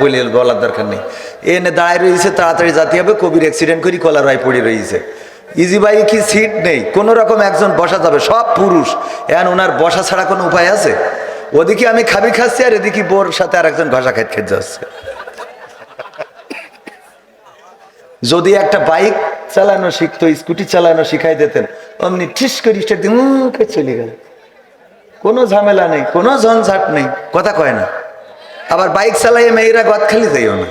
বলে বলার দরকার নেই। এনে দাঁড়ায় রয়েছে তাড়াতাড়ি যাতে হবে, কবির অ্যাক্সিডেন্ট করি, কলার রায় পড়ে রয়েছে ইজি বাইকে কি সিট নেই? কোন রকম একজন বসা যাবে, সব পুরুষ। এখন ওনার বসা ছাড়া কোনো উপায় আছে? ওদিকে আমি খাবি খাচ্ছি, আর এদিকে বোর সাথে আর একজন ঘষা খাইতে খেতে যাচ্ছে। যদি একটা বাইক চালানো শিখতো, স্কুটি চালানো শিখাই দিতেন, অমনি ঠিস করে চলে গেল। কোনো ঝামেলা নেই, কোনো ঝঞ্ঝাট নেই, কথা কয় না। আবার বাইক চালাইয়ে মেয়েরা গদ খালি যাইও না।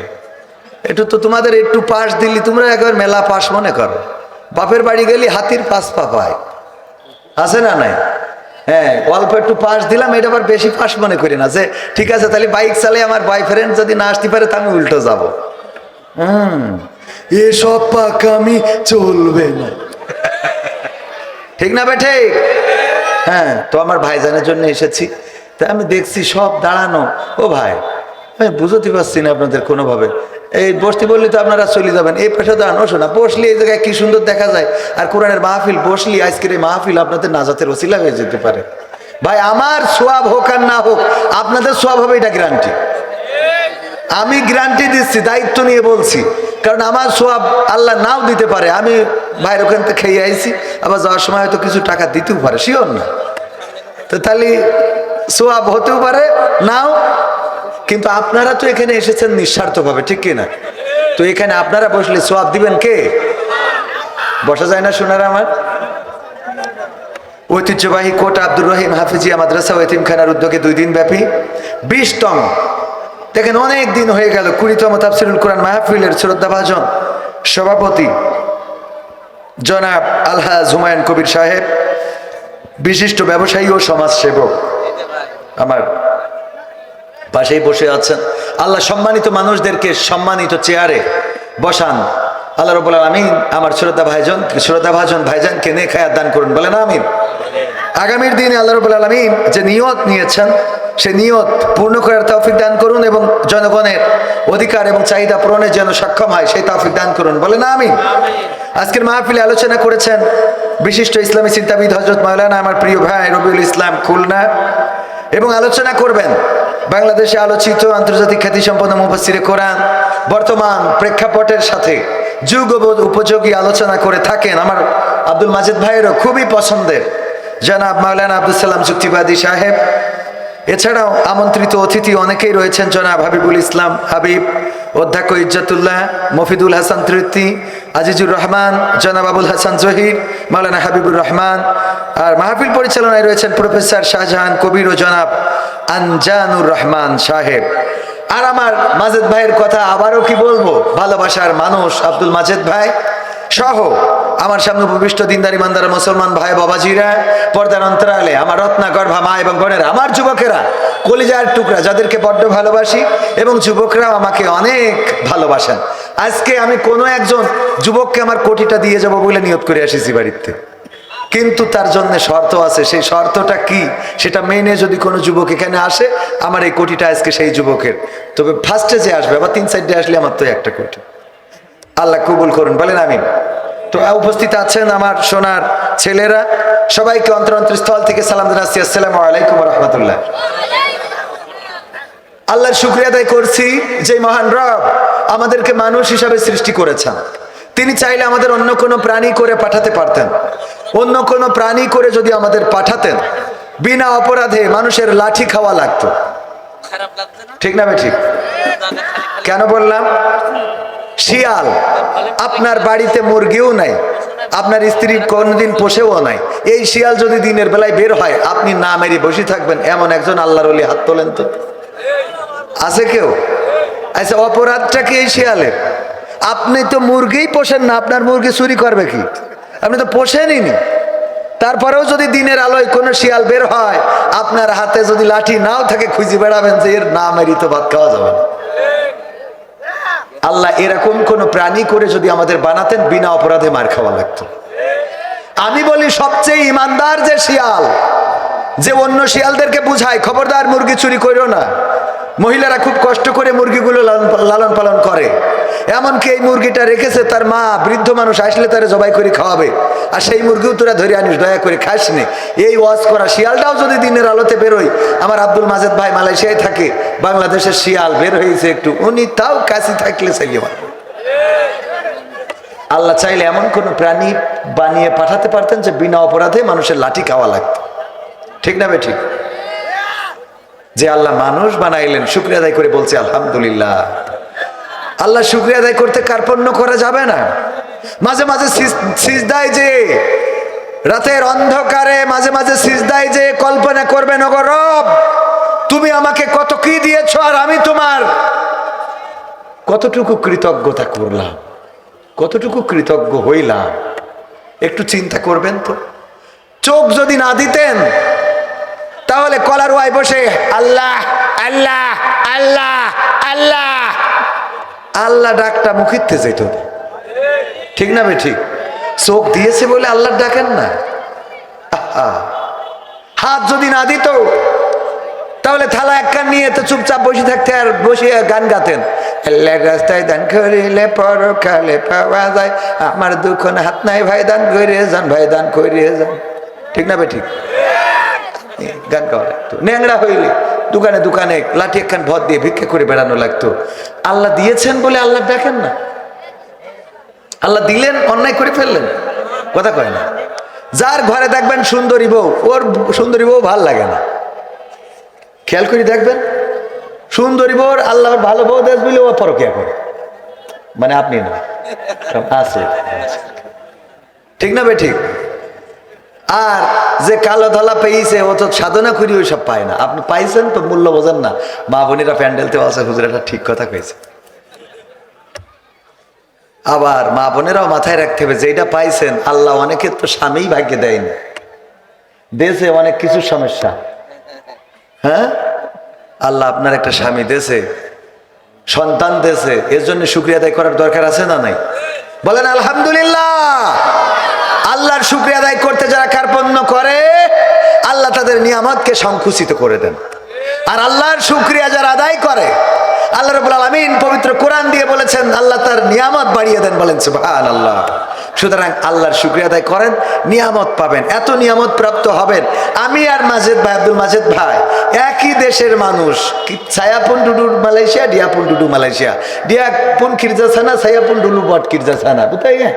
একটু তো তোমাদের একটু পাশ দিলি, তোমরা একবার মেলা পাশ মনে করো। বাপের বাড়ি গেলি হাতির পাশ পা পায়। আছে না নাই? হ্যাঁ অল্প একটু পাশ দিলাম, এটা আবার বেশি পাশ মনে করি না যে, ঠিক আছে, তাহলে বাইক চালাই আমার বয়ফ্রেন্ড যদি না আসতে পারে, তা আমি উল্টো যাব। হুম, এসব পাকামি চলবে না। ঠিক না বেঠে হ্যাঁ তো আমার ভাইজানের জন্য এসেছি। তা আমি দেখছি সব দাঁড়ানো। ও ভাই আমি বুঝতে পারছি না আপনাদের কোনোভাবে। এই বসতে বললে তো আপনারা চলে যাবেন। এই পেশা দাঁড়ানো শোনা, বসলি এই জায়গায় কি সুন্দর দেখা যায়। আর কোরআনের মাহফিল, বসলি আজকের এই মাহফিল আপনাদের নাজাতের ওসিলা হয়ে যেতে পারে। ভাই, আমার সোয়াব হোক আর না হোক, আপনাদের সোয়াব হবে এটা গ্যারান্টি আমি গ্যারান্টি দিচ্ছি, দায়িত্ব নিয়ে বলছি। কারণ আমার সোয়াব আল্লাহ নাও দিতে পারে। আমি ভাইয়ের ওখান থেকে খেয়ে আইছি, আবার যাওয়ার সময় হয়তো কিছু টাকা দিতেও পারে শিওর না। তো তাহলে সোয়াব হতেও পারে, নাও কিন্তু আপনারা তো এখানে এসেছেন নিঃস্বার্থভাবে, ঠিক কিনা? তো এখানে আপনারা বসলে সোয়াব দিবেন কে? বসা যায় না শোনার আমার? ঐতিহ্যবাহী কোট আব্দুর রহিম হাফিজিয়া মাদ্রাসা ও এতিমখানার উদ্যোগে দুই দিন ব্যাপী বিশতম দেখেন অনেক দিন হয়ে গেল, কুড়িতম তাফসিরুল কোরআন মাহফিলের শ্রদ্ধাভাজন সভাপতি জনাব আলহাজ হুমায়ুন কবির সাহেব, বিশিষ্ট ব্যবসায়ী ও সমাজসেবক, আমার পাশেই বসে আছেন। আল্লাহ সম্মানিত মানুষদেরকে সম্মানিত চেয়ারে বসান। আল্লাহ রবুল আলমিন আমার শ্রদ্ধা ভাইজন, শ্রদ্ধা ভাজন ভাইজানকে নে খায়াত দান করুন। বলেন আমিন। আগামীর দিনে আল্লাহ রবুল আলমিন যে নিয়ত নিয়েছেন সে নিয়ত পূর্ণ করার তৌফিক দান করুন এবং জনগণের অধিকার এবং চাহিদা পূরণের জন্য সক্ষম হয়, সেই তৌফিক দান করুন। বলেন আমিন। আজকের মাহফিলে আলোচনা করেছেন বিশিষ্ট ইসলামী চিন্তাবিদ হজরত মাওলানা আমার প্রিয় ভাই রবিউল ইসলাম খুলনা এবং আলোচনা করবেন বাংলাদেশে আলোচিত আন্তর্জাতিক খ্যাতিসম্পন্ন মুফাসিরে কোরআন বর্তমান প্রেক্ষাপটের সাথে যুগবোধ উপযোগী আলোচনা করে থাকেন আমার আব্দুল মাজিদ ভাইয়েরও খুবই পছন্দের। জনাব মাওলানা আব্দুল সালাম চুক্তিবাদী সাহেব এছাড়াও আমন্ত্রিত অতিথি অনেকেই রয়েছেন, জনাব হাবিবুল ইসলাম হাবিব, অধ্যক্ষ ইজ্জাতুল্লাহ, মফিদুল হাসান তৃপ্তি, আজিজুর রহমান, জনাব আবুল হাসান জহির, মাওলানা হাবিবুর রহমান, আর মাহফিল পরিচালনায় রয়েছেন প্রফেসর শাহজাহান কবির ও জনাব আনজানুর রহমান সাহেব। আর আমার মাজেদ ভাইয়ের কথা আবারও কি বলব? ভালোবাসার মানুষ আব্দুল মাজেদ ভাই সহ আমার সামনে উপবিষ্ট দিনদারি মান্দারা মুসলমান ভাই বাবাজিরা, পর্দার অন্তরালে, আমার রত্নাগর্ভা মা এবং বোনেরা, আমার যুবকেরা, কলিজার টুকরা, যাদেরকে বড্ড ভালোবাসি এবং যুবকরাও আমাকে অনেক ভালোবাসেন। আজকে আমি কোনো একজন যুবককে আমার কোটিটা দিয়ে যাব বলে নিয়ত করে আসিছি বাড়িতে। কিন্তু তার জন্য শর্ত আছে, সেই শর্তটা কি সেটা মেনে যদি কোনো যুবক এখানে আসে, আমার এই কোটিটা আজকে সেই যুবকের। তবে ফার্স্টে যে আসবে, আবার তিন সাইডে আসলে আমার তো একটা কোটি। আল্লাহ কবুল করুন, বলেন আমিন। তো উপস্থিত আছেন আমার সোনার ছেলেরা। সবাইকে অন্তর স্থল থেকে সালাম জানাচ্ছি। আসসালামু আলাইকুম রহমতুল্লাহ। আল্লাহর শুক্রিয়া আদায় করছি যে মহান রব আমাদেরকে মানুষ হিসাবে সৃষ্টি করেছেন। তিনি চাইলে আমাদের অন্য কোনো প্রাণী করে পাঠাতে পারতেন। অন্য কোনো প্রাণী করে যদি আমাদের পাঠাতেন বিনা অপরাধে মানুষের লাঠি খাওয়া লাগতো। ঠিক না ভাই ঠিক। কেন বললাম? শিয়াল। আপনার বাড়িতে মুরগিও নাই, আপনার স্ত্রী কোনদিন পোষেও নাই। এই শিয়াল যদি দিনের বেলায় বের হয়, আপনি না মেরে বসে থাকবেন, এমন একজন আল্লাহর অলি হাত তোলেন তো। আছে কেউ? আচ্ছা অপরাধটা কি এই শিয়ালের? আপনি তো মুরগিই পোষেন না, আপনার মুরগি চুরি করবে কি? আপনি তো পোষেনই তারপরেও যদি দিনের আলোয় কোনো শিয়াল বের হয়, আপনার হাতে যদি লাঠি নাও থাকে, খুঁজে বেড়াবেন যে এর না মেরি তো ভাত খাওয়া যাবে না। আল্লাহ এরকম কোনো প্রাণী করে যদি আমাদের বানাতেন, বিনা অপরাধে মার খাওয়া লাগতো। আমি বলি, সবচেয়ে ইমানদার যে শিয়াল, যে অন্য শিয়ালদেরকে বুঝায়, খবরদার, মুরগি চুরি করো না। মহিলারা খুব কষ্ট করে মুরগিগুলো মুরগিটা রেখেছে তার মা, বৃদ্ধ মানুষ আসলে তারা জবাই করে খাওয়াবে। আর সেই মুরগিও তোরা ধরে আনিস, দয়া করে খাস নে। এই ওয়াজ করা শিয়ালটাও যদি দিনের আলোতে বেরোয়, আমার আব্দুল মাজেদ ভাই মালয়েশিয়ায় থাকে, বাংলাদেশের শিয়াল বের হয়েছে একটু, উনি তাও কাছে থাকলে মারবে। আল্লাহ চাইলে এমন কোন প্রাণী বানিয়ে পাঠাতে পারতেন যে বিনা অপরাধে মানুষের লাঠি খাওয়া লাগতো। ঠিক না ঠিক? যে আল্লাহ মানুষ বানাইলেন, শুক্রিয়া আদায় করে বলছে, আলহামদুলিল্লাহ। আল্লাহ শুক্রিয়া আদায় করতে কার্পণ্য করা যাবে না। মাঝে মাঝে সিজ- সিজদায় যে রাতের অন্ধকারে মাঝে মাঝে সিজদায় যে কল্পনা করবেন ওগো রব, তুমি আমাকে কত কি দিয়েছ আর আমি তোমার কতটুকু কৃতজ্ঞতা করলাম, কতটুকু কৃতজ্ঞ হইলাম? একটু চিন্তা করবেন তো। চোখ যদি না দিতেন, তাহলে কলার ওয়াই বসে, আল্লাহ আল্লাহ আল্লাহ আল্লাহ আল্লাহ ডাকটা মুখিতে যেত। ঠিক না ঠিক? চোখ দিয়েছে বলে আল্লাহ ডাকেন না। হাত যদি না দিত, তাহলে থালা এক কান নিয়ে তো চুপচাপ বসে থাকতে আর বসে গান গাতেন। আল্লাহ রাস্তায় দান পাওয়া যায়। আমার দুঃখ না হাত নাই, ভাই দান করে যান, ভাই দান করে যান। ঠিক না ঠিক? গান গাওয়া লাগতো। ন্যাংরা হইলে। দোকানে দোকানে লাঠি একখান ভর দিয়ে ভিক্ষা করে বেড়ানো লাগতো। আল্লাহ দিয়েছেন বলে আল্লাহ দেখেন না। আল্লাহ দিলেন, অন্যায় করে ফেললেন। কথা কয় না। যার ঘরে দেখবেন সুন্দরী বউ, ওর সুন্দরী বউ ভালো লাগে না। খেয়াল করে দেখবেন, সুন্দরী বউর আল্লাহর ভালো বউ দেশ বলে ও পরকিয়া করে। মানে আপনি না আছে। ঠিক না বে ঠিক? আর যে কালো ধলা পেয়েছে, ও তো সাধনা করি ওই সব পায় না। আপনি পাইছেন তো, মূল্য বোঝেন না। মা বোনেরা প্যান্ডেলতে আছে, হুজুর একটা ঠিক কথা কয়েছে আবার মা বোনেরাও মাথায় রাখতে হবে যেটা পাইছেন, আল্লাহ অনেকের তো স্বামীই ভাগ্যে দেয়নি। দেশে অনেক কিছু সমস্যা। হ্যাঁ? আল্লাহ আপনার একটা স্বামী দেশে সন্তান দেশে এর জন্য শুক্রিয়া আদায় করার দরকার আছে না নাই? বলেন, আলহামদুলিল্লাহ! আল্লাহর শুক্রিয়া আদায় করতে যারা কার্পণ্য করে, আল্লাহ তাদের নিয়ামতকে সংকুচিত করে দেন। আর আল্লাহর শুক্রিয়া যারা আদায় করে, আল্লাহ রবুল আলমিন পবিত্র কোরআন দিয়ে বলেছেন, আল্লাহ তার নিয়ামত বাড়িয়ে দেন বলেন সুবাহ আল্লাহ সুতরাং আল্লাহর শুক্রিয়া আদায় করেন, নিয়ামত পাবেন। এত নিয়ামত প্রাপ্ত হবেন। আমি আর মাজেদ ভাই, আব্দুল মাজেদ ভাই, একই দেশের মানুষ। ছায়াপুন ডুডু মালয়েশিয়া, ডিয়াপুন ডুডু মালয়েশিয়া। ডিয়াপুন কিরজাসানা ছায়াপুন ডুলু বট কিরজাসানা বুঝতে গে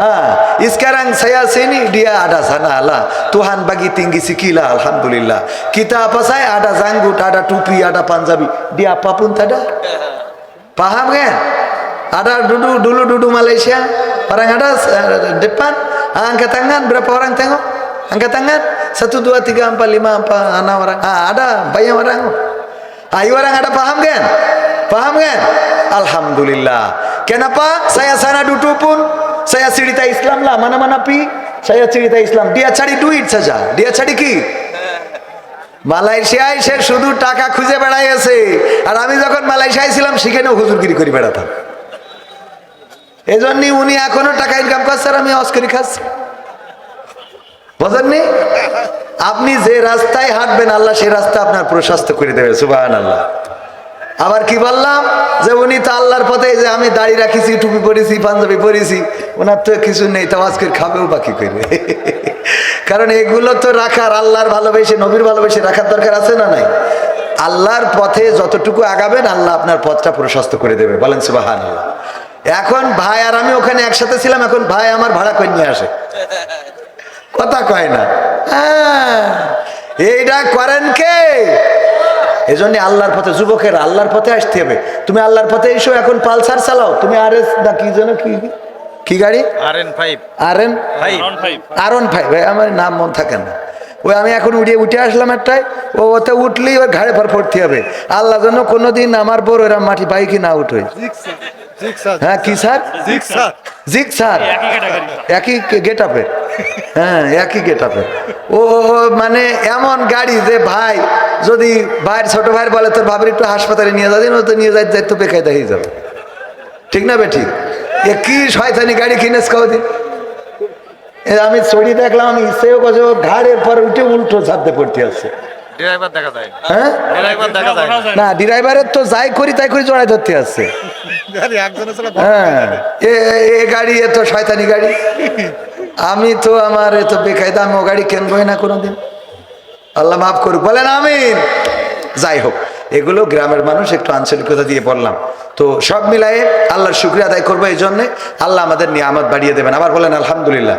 হ্যাঁ। ইসকারাং ছায়া সেনি, ডিয়া আডা সানা আলা। তুহান বাগি তিঙ্গি সিকিলা আলহামদুলিল্লাহ। কিতা পাসায় আডা জাঙ্গুট, আডা টুপি, আডা পাঞ্জাবি। ডিয়া Papon tada পাহাম kan ada dulu dulu dulu Malaysia orang ada eh, depan angkat tangan berapa orang tengok angkat tangan satu dua tiga empat lima empat enam orang ah, ada banyak orang ayo orang ada paham kan paham kan Alhamdulillah kenapa saya sana duduk pun saya cerita Islam lah mana-mana pi saya cerita Islam dia cari duit saja dia cari কি মালয়েশিয়ায় সে শুধু টাকা খুঁজে বেড়াইছে আর আমি যখন মালয়েশিয়ায় ছিলাম সেখানেও হুজুরগিরি করে বেড়াতাম এই উনি এখনও টাকা ইনকাম করছে আমি অস্করি খাচ্ছি। বোঝেননি? আপনি যে রাস্তায় হাঁটবেন, আল্লাহ সেই রাস্তা আপনার প্রশস্ত করে দেবে সুবাহ আল্লাহ আবার কি বললাম? যে উনি তো আল্লাহর পথে যে আমি দাড়ি রাখিছি, টুপি পরেছি, পাঞ্জাবি পরেছি ওনার তো কিছু নেই তাও আজকে খাবেও বাকি করবে? কারণ এগুলো তো রাখার, আল্লাহর ভালোবেসে, নবীর ভালোবেসে রাখার দরকার আছে না নাই? আল্লাহর পথে যতটুকু আগাবেন, আল্লাহ আপনার পথটা প্রশস্ত করে দেবে। বলেন সুবাহান আল্লাহ এখন ভাই আর আমি ওখানে একসাথে ছিলাম এখন ভাই আমার ভাড়া করে নিয়ে আসে। কথা কয় না। হ্যাঁ, এইটা করেন কে? এই জন্য আল্লাহর পথে যুবকের আল্লাহর পথে আসতে হবে। তুমি আল্লাহর পথে এসো এখন পালসার চালাও। তুমি আর এস না কি যেন কি কি গাড়ি? R N five. R N five. আরন ভাই ভাই আমার নাম মন থাকে না। ওই আমি এখন উঠে উঠে আসলাম একটাই ও ওতে উঠলেই ওর ঘাড়ে পর পড়তে হবে। আল্লাহ যেন কোনোদিন আমার বড় এরা মাটি পাই কি না উঠোই হ্যাঁ কি স্যার? জিক স্যার একই গেট আপে হ্যাঁ একই গেট আপে ও মানে এমন গাড়ি যে ভাই যদি ভাইয়ের ছোট ভাইয়ের বলে তোর ভাবির একটু হাসপাতালে নিয়ে যাবেন ও তো নিয়ে যাই যাই তো বেকায়দা হয়ে যাবে। ঠিক না বে ঠিক? এ কি শয়তানি গাড়ি কিনেস কদিন? এ আমি ছড়ি দেখলাম আমি সেও কাছে ঘাড়ের পর উঠে উল্টো ছাদতে পড়তে আছে। ড্রাইভার দেখা যায়। হ্যাঁ? ড্রাইভার দেখা যায় না। ড্রাইভারের তো যাই করি তাই করি জড়াই ধরতে আছে। হ্যাঁ এ গাড়ি এ তো শয়তানি গাড়ি। আমি তো আমার এ তো বেকায়দা আমি ও গাড়ি কেনবই না কোনোদিন। আল্লাহ মাফ করুক বলেন আমিন। যাই হোক এগুলো গ্রামের মানুষ একটু আঞ্চলিকতা দিয়ে বললাম। তো সব মিলায়ে আল্লাহর শুক্রিয়া আদায় করব এই জন্যে। আল্লাহ আমাদের নিয়ামত বাড়িয়ে দেবেন। আবার বলেন আলহামদুলিল্লাহ।